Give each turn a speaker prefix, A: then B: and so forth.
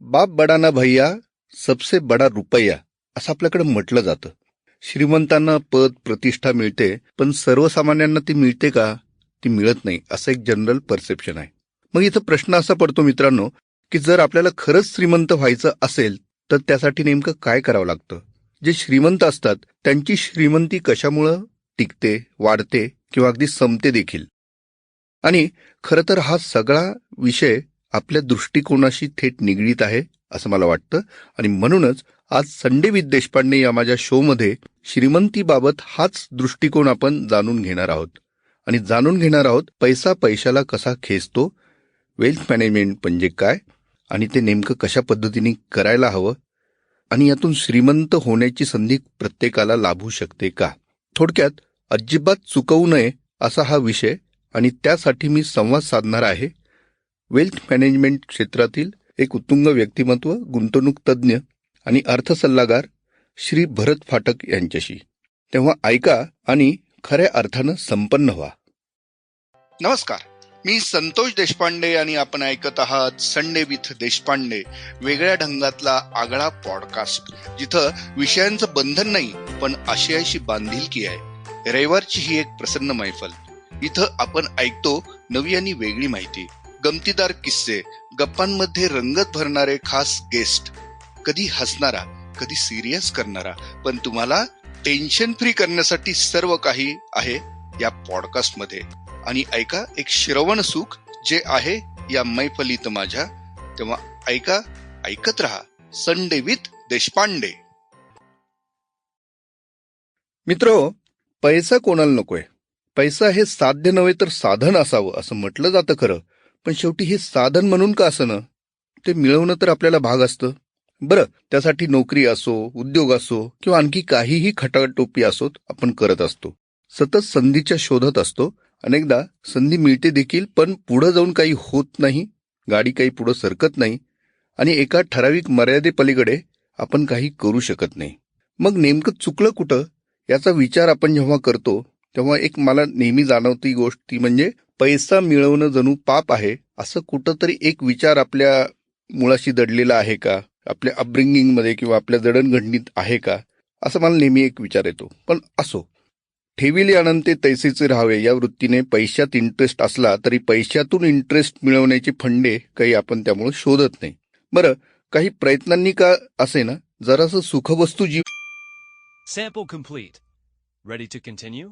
A: बाप बडा ना भैया सबसे बडा रुपया असं आपल्याकडे म्हटलं जातं. श्रीमंतांना पद प्रतिष्ठा मिळते पण सर्वसामान्यांना ती मिळते का? ती मिळत नाही असं एक जनरल परसेप्शन आहे. मग इथं प्रश्न असा पडतो मित्रांनो की जर आपल्याला खरंच श्रीमंत व्हायचं असेल तर त्यासाठी नेमकं काय करावं लागतं? जे श्रीमंत असतात त्यांची श्रीमंती कशामुळं टिकते वाढते किंवा अगदी संपते देखील? आणि खरं तर हा सगळा विषय आपल्या दृष्टिकोनाशी थेट निगडीत आहे असं मला वाटतं. आणि म्हणूनच आज संडे विथ देशपांडे या माझ्या शोमध्ये श्रीमंतीबाबत हाच दृष्टिकोन आपण जाणून घेणार आहोत. आणि जाणून घेणार आहोत पैसा पैशाला कसा खेचतो वेल्थ मॅनेजमेंट म्हणजे काय आणि ते नेमकं कशा पद्धतीने करायला हवं आणि यातून श्रीमंत होण्याची संधी प्रत्येकाला लाभू शकते का? थोडक्यात अजिबात चुकवू नये असा हा विषय आणि त्यासाठी मी संवाद साधणार आहे. वेल्थ मॅनेजमेंट क्षेत्रातील एक उत्तुंग व्यक्तिमत्व गुंतवणूक तज्ज्ञ आणि अर्थ सल्लागार श्री भरत फाटक यांच्याशी. तेव्हा ऐका आणि खऱ्या अर्थानं संपन्न व्हा. नमस्कार. मी संतोष देशपांडे आणि आपण ऐकत आहात संडे विथ देशपांडे वेगळ्या ढंगातला आगळा पॉडकास्ट जिथं विषयांचं बंधन नाही पण आशयाशी बांधिलकी आहे. रविवारची ही एक प्रसन्न मैफल इथं आपण ऐकतो नवी आणि वेगळी माहिती. गमतीदार किस्से गप्पांमध्ये रंगत भरणारे खास गेस्ट कधी हसणारा कधी सिरियस करणारा पण तुम्हाला टेन्शन फ्री करण्यासाठी सर्व काही आहे या पॉडकास्टमध्ये. आणि ऐका एक श्रवण सुख जे आहे या मैफलीत माझ्या. तेव्हा ऐका ऐकत रहा संडे विथ देशपांडे. मित्र पैसा कोणाला नकोय. पैसा हे साध्य नव्हे तर साधन असावं असं म्हटलं जातं खरं. पण शेवटी हे साधन म्हणून का असणं? ते मिळवणं तर आपल्याला भाग असतं. बरं त्यासाठी नोकरी असो उद्योग असो किंवा आणखी काहीही खटाटोपी असोत आपण करत असतो. सतत संधीच्या शोधत असतो. अनेकदा संधी मिळते देखील पण पुढं जाऊन काही होत नाही गाडी काही पुढं सरकत नाही आणि एका ठराविक मर्यादेपलीकडे आपण काही करू शकत नाही. मग नेमकं चुकलं कुठं? याचा विचार आपण जेव्हा करतो तेव्हा एक मला नेहमी जाणवती गोष्ट ती म्हणजे पैसा मिळवणं जणू पाप आहे असं कुठंतरी एक विचार आपल्या मुळाशी दडलेला आहे का? आपल्या अपब्रिंगिंगमध्ये किंवा आपल्या जडणघडणीत आहे का? असं मला नेहमी एक विचार येतो. पण असो. ठेविले अनंते तैसेचे राहावे या वृत्तीने पैशात इंटरेस्ट असला तरी पैशातून इंटरेस्ट मिळवण्याचे फंडे काही आपण त्यामुळे शोधत नाही. बरं काही प्रयत्नांनी का असे ना? जरासं सुखवस्तू जीव
B: Sample complete. Ready to continue?